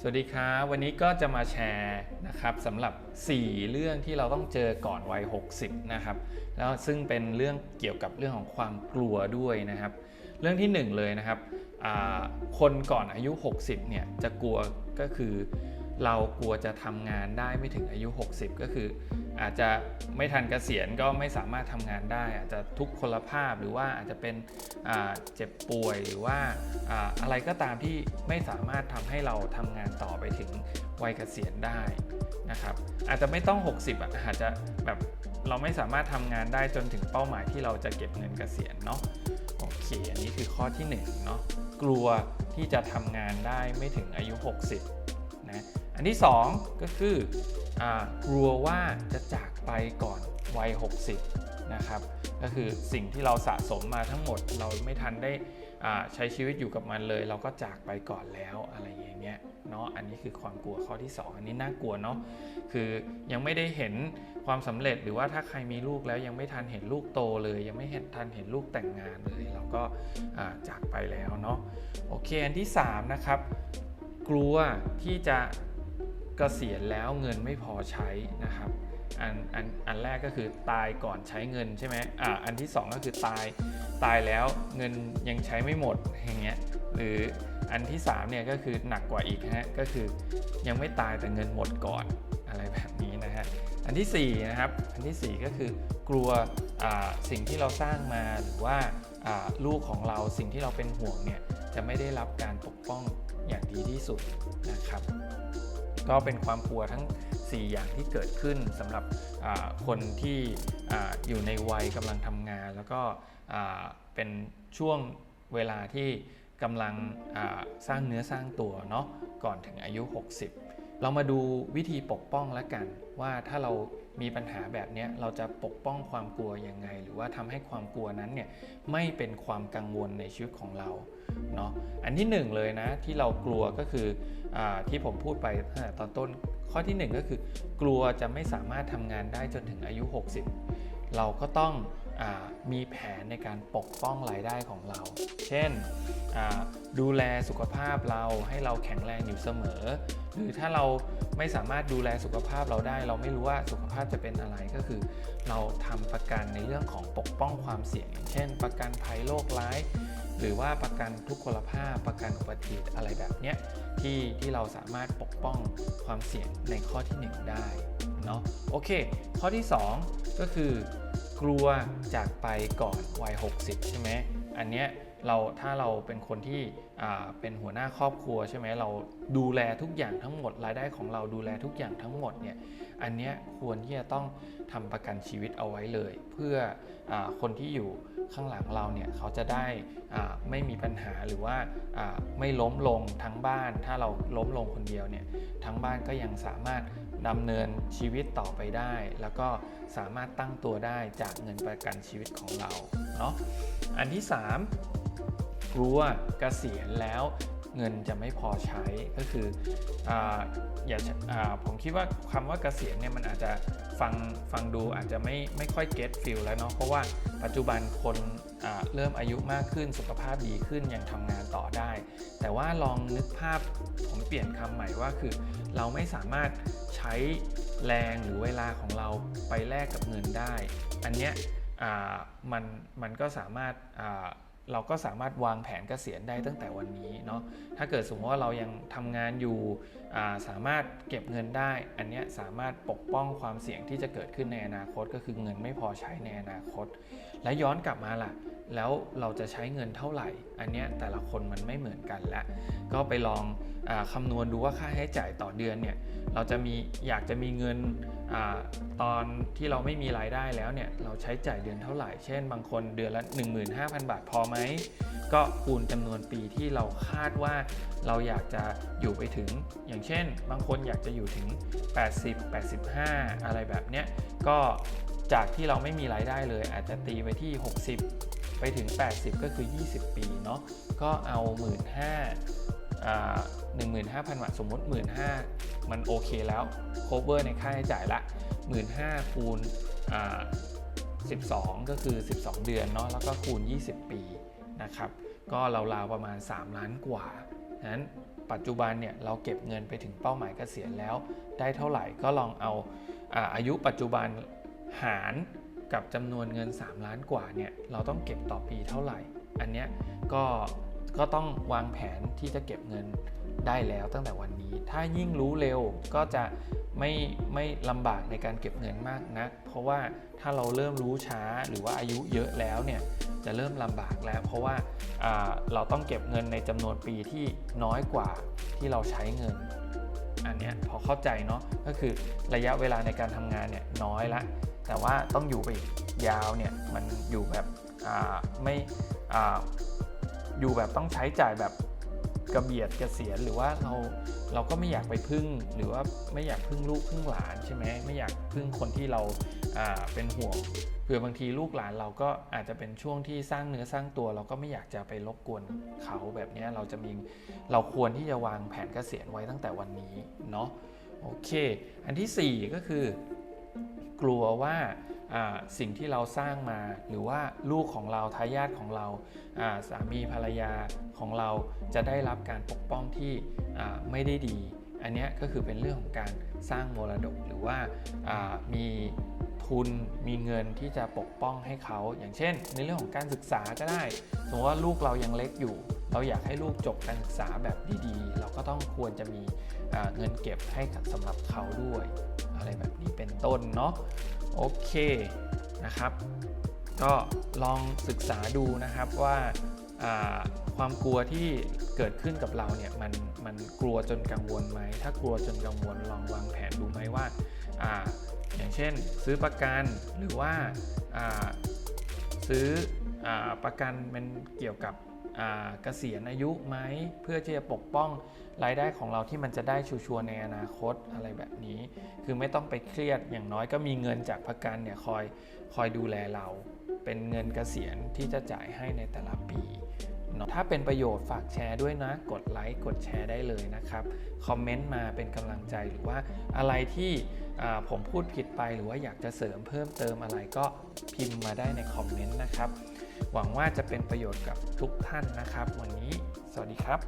สวัสดีครับวันนี้ก็จะมาแชร์นะครับสำหรับ 4 เรื่องที่เราต้องเจอก่อนวัย 60 นะครับ แล้วซึ่งเป็นเรื่องเกี่ยวกับเรื่องของความกลัวด้วยนะครับ เรื่องที่ 1 เลยนะครับคนก่อนอายุ 60 เนี่ยจะกลัวก็คือ เรากลัวจะทำงานได้ไม่ถึงอายุ 60 ก็คือ อาจจะไม่ทันเกษียณก็ไม่สามารถทำงานได้ อาจจะทุกพลภาพหรือว่าอาจจะเป็นเจ็บป่วยหรือว่าอ่าอะไรก็ตามที่ไม่สามารถทำให้เราทำงานต่อไปถึงวัยเกษียณได้นะครับอาจจะไม่ต้อง 60อะอาจจะแบบเราไม่สามารถทำงานได้จนถึงเป้าหมายที่เราจะเก็บเงินเกษียณเนาะโอเคอันนี้คือข้อที่1เนาะกลัวที่จะทำงานได้ไม่ถึงอายุ 60นะอันที่ 2 ก็คือ กลัวว่าจะจากไปก่อนวัย 60 นะครับ ก็คือสิ่งที่เราสะสมมาทั้งหมด เราไม่ทันได้อ่าใช้ชีวิตอยู่กับมันเลย เราก็จากไปก่อนแล้วอะไรอย่างเงี้ยเนาะอันนี้คือความกลัวข้อที่ 2 อันนี้น่ากลัวเนาะคือยังไม่ได้เห็นความสำเร็จหรือว่าถ้าใครมีลูกแล้วยังไม่ทันเห็นลูกโตเลย ยังไม่เห็นทันเห็นลูกแต่งงานเลยเราก็จากไปแล้วเนาะโอเคอันที่ 3 นะครับ กลัวที่จะ กษียณแล้วเงินไม่พอใช้นะครับอันอันอันแรกก็คือตายก่อนใช้เงินใช่ไหมอ่าอันที่ 2 ก็คือตายตายแล้วเงินยังใช้ไม่หมดอย่างเงี้ยหรืออันที่3เนี่ยก็คือหนักกว่าอีกฮะก็คือยังไม่ตายแต่เงินหมดก่อนอะไรแบบนี้นะฮะอันทีสี่4นะครับอันทีสี่4 ก็คือกลัวอ่าสิ่งที่เราสร้างมาหรือว่าอ่าลูกของเราสิ่งที่เราเป็นห่วงเนี่ยจะไม่ได้รับการปกป้องอย่างดีที่สุดนะครับ ก็เป็นความกลัวทั้ง 4 อย่างที่เกิดขึ้นสำหรับคนที่อยู่ในวัยกำลังทำงาน แล้วก็เป็นช่วงเวลาที่กำลังสร้างเนื้อสร้างตัวเนาะก่อนถึงอายุ 60 เรามาดูวิธีปกป้องแล้วกันว่าถ้าเรา มีปัญหาแบบนี้เราจะปกป้องความกลัวยังไง หรือว่าทำให้ความกลัวนั้นเนี่ยไม่เป็นความกังวลในชีวิตของเราเนาะอันที่หนึ่งเลยนะที่เรากลัวก็คืออที่ผมพูดไปตอนต้นข้อที่หนึ่งก็คือ กลัวจะไม่สามารถทำงานได้จนถึงอายุ 60 เราก็ต้องอมีแผนในการปกป้องรายได้ของเรา เช่นดูแลสุขภาพเราให้เราแข็งแรงอยู่เสมอ หรือถ้าเราไม่สามารถดูแลสุขภาพเราได้ เราไม่รู้ว่าสุขภาพจะเป็นอะไรก็คือ เราทำประกันในเรื่องของปกป้องความเสี่ยง เช่น ประกันภัยโรคร้าย หรือว่าประกันทุกพลภาพ ประกันอุบัติเหตุอะไรแบบเนี้ยที่ที่เราสามารถปกป้องความเสี่ยงในข้อที่ 1 ได้เนาะโอเค ข้อที่ 2 ก็คือกลัวจากไปก่อนวัย 60 ใช่ไหมอันเนี้ยเราถ้าเราเป็นคนที่ เป็นหัวหน้าครอบครัวใช่ไหมเราดูแลทุกอย่างทั้งหมด รายได้ของเราดูแลทุกอย่างทั้งหมดเนี่ยอันเนี้ยควรที่จะต้องทำประกันชีวิตเอาไว้เลย เพื่ออคนที่อยู่ข้างหลังเราเนี่ยเขาจะได้ไม่มีปัญหาหรือว่าอ่าไม่ล้มลงทั้งบ้าน ถ้าเราล้มลงคนเดียวเนี่ยทั้งบ้านก็ยังสามารถดำเนินชีวิตต่อไปได้ แล้วก็สามารถตั้งตัวได้จากเงินประกันชีวิตของเราเนาะอันที่ 3 กลัวเกษียณแล้วเงินจะไม่พอใช้ก็คือออย่าาผมคิดว่าคำว่าเกษียณเนี่ยมันอาจจะฟังฟังดูอาจจะไม่ไม่ค่อยเก็ตฟิลแล้วเนาะเพราะว่าปัจจุบันคนเริ่มอายุมากขึ้นสุขภาพดีขึ้นยังทำงานต่อได้ แต่ว่าลองนึกภาพผมเปลี่ยนคำใหม่ว่าคือ เราไม่สามารถใช้แรงหรือเวลาของเราไปแลกกับเงินได้ อันเนี้ยมันมันก็สามารถ เราก็สามารถวางแผนเกษียณได้ตั้งแต่วันนี้เนาะถ้าเกิดสมมติว่าเรายังทำงานอยู่อ่าสามารถเก็บเงินได้ อันเนี้ยสามารถปกป้องความเสี่ยงที่จะเกิดขึ้นในอนาคต ก็คือเงินไม่พอใช้ในอนาคต และย้อนกลับมาล่ะ แล้วเราจะใช้เงินเท่าไหร่ อันเนี้ยแต่ละคนมันไม่เหมือนกันและก็ไปลองอา คำนวณดูว่าค่าใช้จ่ายต่อเดือนเนี่ยเราจะมีอยากจะมีเงินอตอนที่เราไม่มีรายได้แล้วเนี่ยเราใช้จ่ายเดือนเท่าไหร่ เช่น บางคนเดือนละ 15,000 บาทพอไหม ก็คูณจำนวนปีที่เราคาดว่าเราอยากจะอยู่ไปถึง อย่างเช่น บางคนอยากจะอยู่ถึง 80 85 อะไรแบบเนี้ยก็จากที่เราไม่มีรายได้เลย อาจจะตีไปที่ 60 ไปถึง 80 ก็คือ 20 ปีเนาะก็เอา 1 5 0 0 0อ่า 15,000 บาท สมมติ 15,000 มันโอเคแล้ว cover ในค่าใช้จ่ายละ 15,000 คูณอ่า12 ก็คือ 12 เดือนเนาะแล้วก็คูณ 20 ปีนะครับ ก็ราวๆประมาณ 3 ล้านกว่านั้นปัจจุบันเนี่ยเราเก็บเงินไปถึงเป้าหมายเกษียณแล้ว ได้เท่าไหร่ก็ลองเอาอาอายุปัจจุบันหารกับจำนวนเงิน 3 ล้านกว่าเนี่ยเราต้องเก็บต่อปีเท่าไหร่ อันเนี้ยก็ ก็ต้องวางแผนที่จะเก็บเงินได้แล้วตั้งแต่วันนี้ ถ้ายิ่งรู้เร็วก็จะไม่ไม่ลำบากในการเก็บเงินมากนัก เพราะว่าถ้าเราเริ่มรู้ช้าหรือว่าอายุเยอะแล้วเนี่ยจะเริ่มลำบากแล้ว เพราะว่าาเราต้องเก็บเงินในจำนวนปีที่น้อยกว่าที่เราใช้เงิน อันเนี้ยพอเข้าใจเนาะก็คือระยะเวลาในการทำงานเนี่ยน้อยละ แต่ว่าต้องอยู่ไปอีกยาวเนี่ยมันอยู่แบบไม่ อยู่แบบต้องใช้จ่ายแบบกระเบียดกระเกษียณหรือว่าเราเราก็ไม่อยากไปพึ่ง หรือว่าไม่อยากพึ่งลูกพึ่งหลานใช่ไหมไม่อยากพึ่งคนที่เราเป็นห่วงเผื่อบางทีลูกหลานเราก็อาจจะเป็นช่วงที่สร้างเนื้อสร้างตัว เราก็ไม่อยากจะไปรบกวนเขาแบบนี้เราจะมีเราควรที่จะวางแผนเกษียณไว้ตั้งแต่วันนี้เนาะโอเค อันที่สี่ก็คือ กลัวว่าสิ่งที่เราสร้างมา หรือว่าลูกของเราทายาทของเราสามีภรรยาของเราจะได้รับการปกป้องที่ไม่ได้ดี อันนี้ก็คือเป็นเรื่องของการสร้างมรดกหรือว่าอ่ามีทุนมีเงินที่จะปกป้องให้เขา อย่างเช่น ในเรื่องของการศึกษาก็ได้ สมมติว่าลูกเรายังเล็กอยู่ เราอยากให้ลูกจบการศึกษาแบบดีๆ เราก็ต้องควรจะมีเงินเก็บให้กับสำหรับเขาด้วย อะไรแบบนี้เป็นต้นเนาะโอเคนะครับ ก็ลองศึกษาดูนะครับว่าความกลัวที่เกิดขึ้นกับเราเนี่ยมันมันกลัวจนกังวลไหม ถ้ากลัวจนกังวลลองวางแผนดูไหมว่าอาอย่างเช่น ซื้อประกันหรือว่าาซื้ออประกันเป็นเกี่ยวกับ เกษียณอายุไหมเพื่อที่จะปกป้องรายได้ของเราที่มันจะได้ชัวร์ในอนาคตอะไรแบบนี้ คือไม่ต้องไปเครียดอย่างน้อยก็มีเงินจากประกันเนี่ยคอยคอยดูแลเรา เป็นเงินเกษียณที่จะจ่ายให้ในแต่ละปีเนาะถ้าเป็นประโยชน์ฝากแชร์ด้วยนะ กดไลค์ กดแชร์ได้เลยนะครับ คอมเมนต์มาเป็นกำลังใจหรือว่าอะไรที่ผมพูดผิดไปหรือว่าอยากจะเสริมเพิ่มเติมอะไรก็พิมพ์มาได้ในคอมเมนต์นะครับ หวังว่าจะเป็นประโยชน์กับทุกท่านนะครับ วันนี้ สวัสดีครับ